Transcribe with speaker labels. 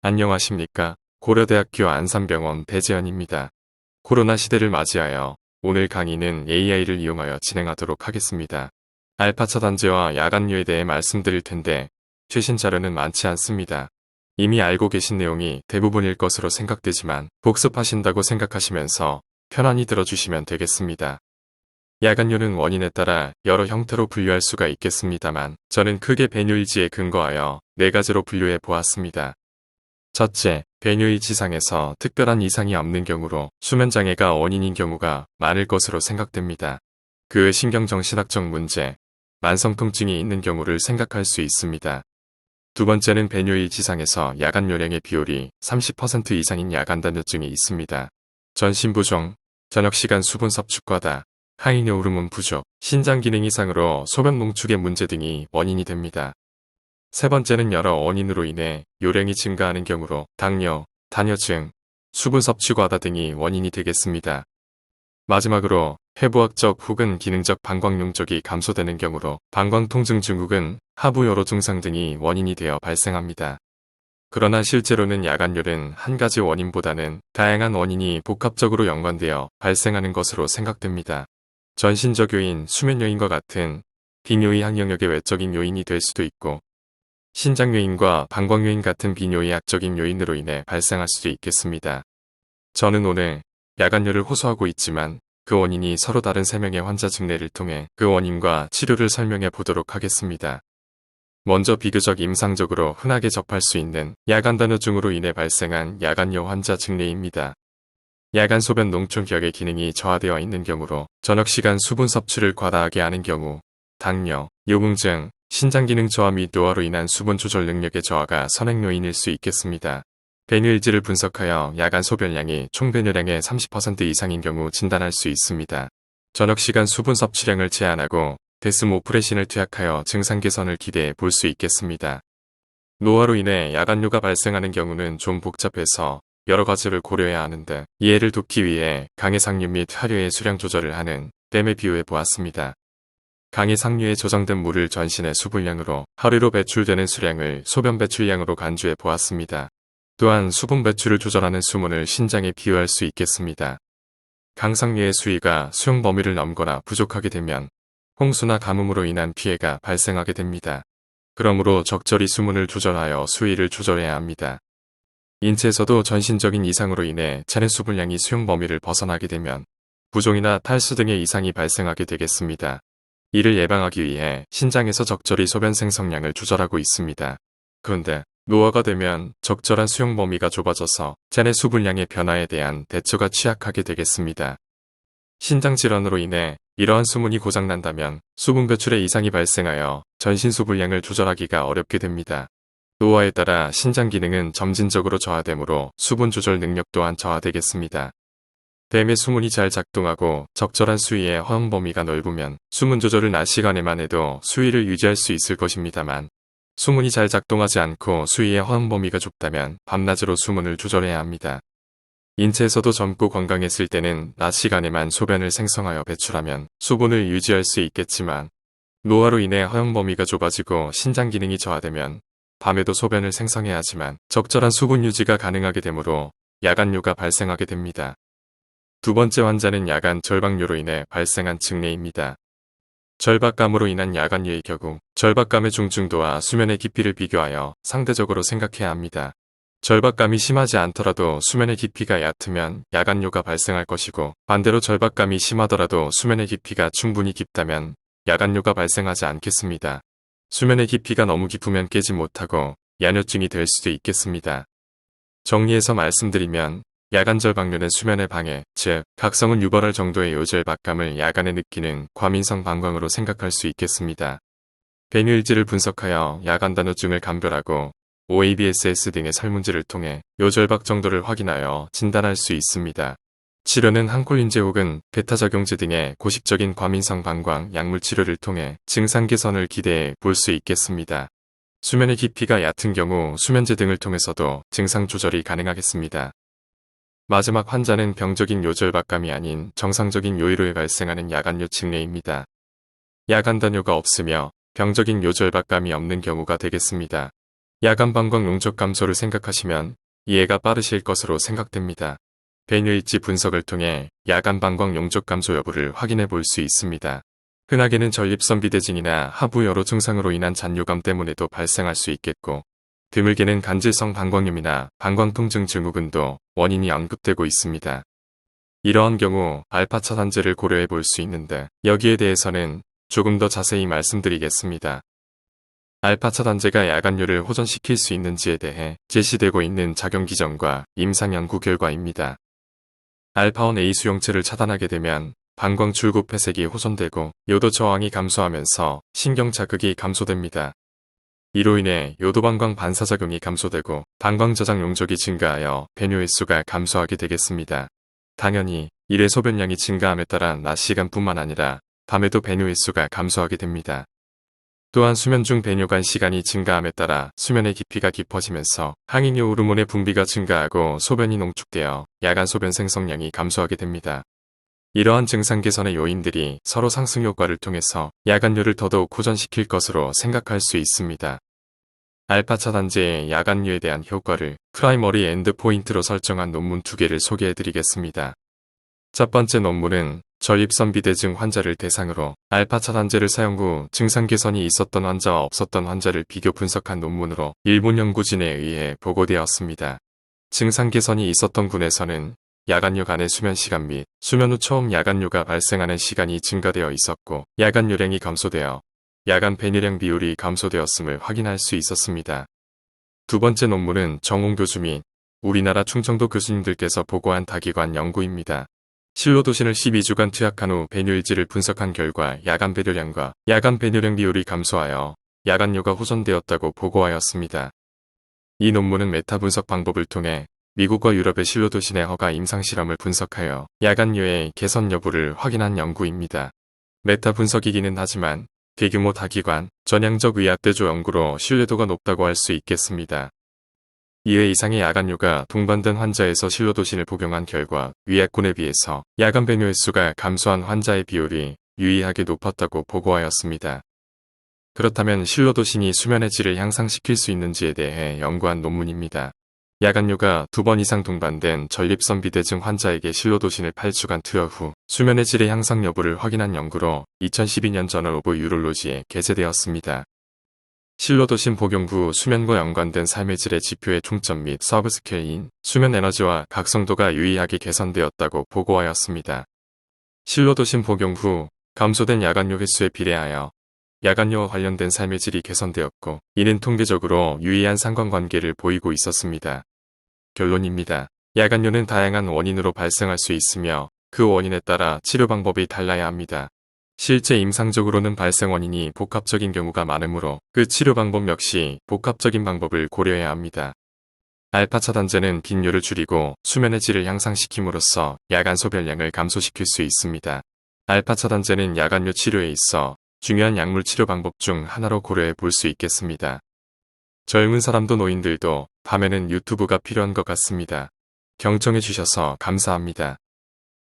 Speaker 1: 안녕하십니까. 고려대학교 안산병원 배재현입니다. 코로나 시대를 맞이하여 오늘 강의는 AI를 이용하여 진행하도록 하겠습니다. 알파 차 단제와 야간류에 대해 말씀드릴 텐데 최신 자료는 많지 않습니다. 이미 알고 계신 내용이 대부분일 것으로 생각되지만 복습하신다고 생각하시면서 편안히 들어주시면 되겠습니다. 야간류는 원인에 따라 여러 형태로 분류할 수가 있겠습니다만 저는 크게 배뇨일지에 근거하여 네 가지로 분류해 보았습니다. 첫째, 배뇨의 지상에서 특별한 이상이 없는 경우로 수면장애가 원인인 경우가 많을 것으로 생각됩니다. 그 신경정신학적 문제, 만성통증이 있는 경우를 생각할 수 있습니다. 두 번째는 배뇨의 지상에서 야간 요령의 비율이 30% 이상인 야간 단뇨증이 있습니다. 전신부종, 저녁시간 수분 섭취 과다, 항이뇨 호르몬 부족, 신장 기능 이상으로 소변 농축의 문제 등이 원인이 됩니다. 세 번째는 여러 원인으로 인해 요령이 증가하는 경우로 당뇨, 단뇨증, 수분 섭취 과다 등이 원인이 되겠습니다. 마지막으로 해부학적 혹은 기능적 방광 용적이 감소되는 경우로 방광 통증 증후군, 하부 여로 증상 등이 원인이 되어 발생합니다. 그러나 실제로는 야간열은 한 가지 원인보다는 다양한 원인이 복합적으로 연관되어 발생하는 것으로 생각됩니다. 전신적 요인, 수면 요인과 같은 비뇨의 항영역의 외적인 요인이 될 수도 있고 신장 요인과 방광 요인 같은 비뇨의 약적인 요인으로 인해 발생할 수도 있겠습니다. 저는 오늘 야간열을 호소하고 있지만 그 원인이 서로 다른 3명의 환자 증례를 통해 그 원인과 치료를 설명해 보도록 하겠습니다. 먼저 비교적 임상적으로 흔하게 접할 수 있는 야간 단뇨증으로 인해 발생한 야간요 환자 증례입니다. 야간 소변 농축격의 기능이 저하되어 있는 경우로 저녁 시간 수분 섭취를 과다하게 하는 경우 당뇨, 요궁증, 신장 기능 저하 및 노화로 인한 수분 조절 능력의 저하가 선행 요인일 수 있겠습니다. 배뇨일지를 분석하여 야간 소변량이 총 배뇨량의 30% 이상인 경우 진단할 수 있습니다. 저녁 시간 수분 섭취량을 제한하고 데스모프레신을 투약하여 증상 개선을 기대해 볼 수 있겠습니다. 노화로 인해 야간뇨가 발생하는 경우는 좀 복잡해서 여러 가지를 고려해야 하는데 이해를 돕기 위해 강의 상류 및 하류의 수량 조절을 하는 댐에 비유해 보았습니다. 강의 상류에 조정된 물을 전신의 수분량으로 하루로 배출되는 수량을 소변 배출량으로 간주해 보았습니다. 또한 수분 배출을 조절하는 수문을 신장에 비유할 수 있겠습니다. 강상류의 수위가 수용 범위를 넘거나 부족하게 되면 홍수나 가뭄으로 인한 피해가 발생하게 됩니다. 그러므로 적절히 수문을 조절하여 수위를 조절해야 합니다. 인체에서도 전신적인 이상으로 인해 체내 수분량이 수용 범위를 벗어나게 되면 부종이나 탈수 등의 이상이 발생하게 되겠습니다. 이를 예방하기 위해 신장에서 적절히 소변 생성량을 조절하고 있습니다. 그런데 노화가 되면 적절한 수용 범위가 좁아져서 체내 수분량의 변화에 대한 대처가 취약하게 되겠습니다. 신장 질환으로 인해 이러한 수문이 고장난다면 수분 배출에 이상이 발생하여 전신 수분량을 조절하기가 어렵게 됩니다. 노화에 따라 신장 기능은 점진적으로 저하되므로 수분 조절 능력 또한 저하되겠습니다. 댐의 수문이 잘 작동하고 적절한 수위의 허용 범위가 넓으면 수문 조절을 낮 시간에만 해도 수위를 유지할 수 있을 것입니다만 수문이 잘 작동하지 않고 수위의 허용 범위가 좁다면 밤낮으로 수문을 조절해야 합니다. 인체에서도 젊고 건강했을 때는 낮 시간에만 소변을 생성하여 배출하면 수분을 유지할 수 있겠지만 노화로 인해 허용 범위가 좁아지고 신장 기능이 저하되면 밤에도 소변을 생성해야 하지만 적절한 수분 유지가 가능하게 되므로 야간뇨가 발생하게 됩니다. 두 번째 환자는 야간 절박뇨로 인해 발생한 증례입니다. 절박감으로 인한 야간뇨의 경우 절박감의 중증도와 수면의 깊이를 비교하여 상대적으로 생각해야 합니다. 절박감이 심하지 않더라도 수면의 깊이가 얕으면 야간뇨가 발생할 것이고 반대로 절박감이 심하더라도 수면의 깊이가 충분히 깊다면 야간뇨가 발생하지 않겠습니다. 수면의 깊이가 너무 깊으면 깨지 못하고 야뇨증이 될 수도 있겠습니다. 정리해서 말씀드리면 야간 절박뇨는 수면의 방해, 즉 각성은 유발할 정도의 요절 박감을 야간에 느끼는 과민성 방광으로 생각할 수 있겠습니다. 배뇨일지를 분석하여 야간 단뇨증을 감별하고 OABSS 등의 설문지를 통해 요절박 정도를 확인하여 진단할 수 있습니다. 치료는 항콜린제 혹은 베타작용제 등의 고식적인 과민성 방광 약물 치료를 통해 증상 개선을 기대해 볼 수 있겠습니다. 수면의 깊이가 얕은 경우 수면제 등을 통해서도 증상 조절이 가능하겠습니다. 마지막 환자는 병적인 요절박감이 아닌 정상적인 요일로에 발생하는 야간요 증례입니다. 야간 단뇨가 없으며 병적인 요절박감이 없는 경우가 되겠습니다. 야간 방광 용적 감소를 생각하시면 이해가 빠르실 것으로 생각됩니다. 배뇨일지 분석을 통해 야간 방광 용적 감소 여부를 확인해 볼 수 있습니다. 흔하게는 전립선 비대증이나 하부 여러 증상으로 인한 잔뇨감 때문에도 발생할 수 있겠고 드물게는 간질성 방광염이나 방광통증 증후군도 원인이 언급되고 있습니다. 이러한 경우 알파 차단제를 고려해 볼 수 있는데 여기에 대해서는 조금 더 자세히 말씀드리겠습니다. 알파 차단제가 야간뇨를 호전시킬 수 있는지에 대해 제시되고 있는 작용 기전과 임상 연구 결과입니다. 알파원 A 수용체를 차단하게 되면 방광 출구 폐색이 호전되고 요도 저항이 감소하면서 신경 자극이 감소됩니다. 이로 인해 요도방광 반사작용이 감소되고 방광 저장 용적이 증가하여 배뇨 횟수가 감소하게 되겠습니다. 당연히 일회 소변량이 증가함에 따라 낮 시간뿐만 아니라 밤에도 배뇨 횟수가 감소하게 됩니다. 또한 수면 중 배뇨간 시간이 증가함에 따라 수면의 깊이가 깊어지면서 항잉요 호르몬의 분비가 증가하고 소변이 농축되어 야간 소변 생성량이 감소하게 됩니다. 이러한 증상 개선의 요인들이 서로 상승 효과를 통해서 야간뇨를 더더욱 호전시킬 것으로 생각할 수 있습니다. 알파 차단제의 야간뇨에 대한 효과를 프라이머리 엔드 포인트로 설정한 논문 두 개를 소개해 드리겠습니다. 첫 번째 논문은 전립선 비대증 환자를 대상으로 알파 차단제를 사용 후 증상 개선이 있었던 환자와 없었던 환자를 비교 분석한 논문으로 일본 연구진에 의해 보고되었습니다. 증상 개선이 있었던 군에서는 야간요 간의 수면 시간 및 수면 후 처음 야간요가 발생하는 시간이 증가되어 있었고 야간 요량이 감소되어 야간 배뇨량 비율이 감소되었음을 확인할 수 있었습니다. 두 번째 논문은 정홍 교수 및 우리나라 충청도 교수님들께서 보고한 다기관 연구입니다. 실로 도신을 12주간 투약한 후 배뇨일지를 분석한 결과 야간 배뇨량과 야간 배뇨량 비율이 감소하여 야간요가 호전되었다고 보고하였습니다. 이 논문은 메타 분석 방법을 통해 미국과 유럽의 실로도신의 허가 임상실험을 분석하여 야간요의 개선 여부를 확인한 연구입니다. 메타 분석이기는 하지만 대규모 다기관, 전향적 의학대조 연구로 신뢰도가 높다고 할 수 있겠습니다. 2회 이상의 야간요가 동반된 환자에서 실로도신을 복용한 결과 위약군에 비해서 야간 배뇨 횟수가 감소한 환자의 비율이 유의하게 높았다고 보고하였습니다. 그렇다면 실로도신이 수면의 질을 향상시킬 수 있는지에 대해 연구한 논문입니다. 야간요가 두 번 이상 동반된 전립선 비대증 환자에게 실로도신을 8주간 투여 후 수면의 질의 향상 여부를 확인한 연구로 2012년 저널 오브 유롤로지에 게재되었습니다. 실로도신 복용 후 수면과 연관된 삶의 질의 지표의 총점 및 서브 스케일인 수면 에너지와 각성도가 유의하게 개선되었다고 보고하였습니다. 실로도신 복용 후 감소된 야간요 횟수에 비례하여 야간요와 관련된 삶의 질이 개선되었고 이는 통계적으로 유의한 상관관계를 보이고 있었습니다. 결론입니다. 야간요는 다양한 원인으로 발생할 수 있으며 그 원인에 따라 치료 방법이 달라야 합니다. 실제 임상적으로는 발생 원인이 복합적인 경우가 많으므로 그 치료 방법 역시 복합적인 방법을 고려해야 합니다. 알파 차단제는 빈뇨를 줄이고 수면의 질을 향상시킴으로써 야간 소변량을 감소시킬 수 있습니다. 알파 차단제는 야간요 치료에 있어 중요한 약물 치료 방법 중 하나로 고려해 볼 수 있겠습니다. 젊은 사람도 노인들도 밤에는 유튜브가 필요한 것 같습니다. 경청해 주셔서 감사합니다.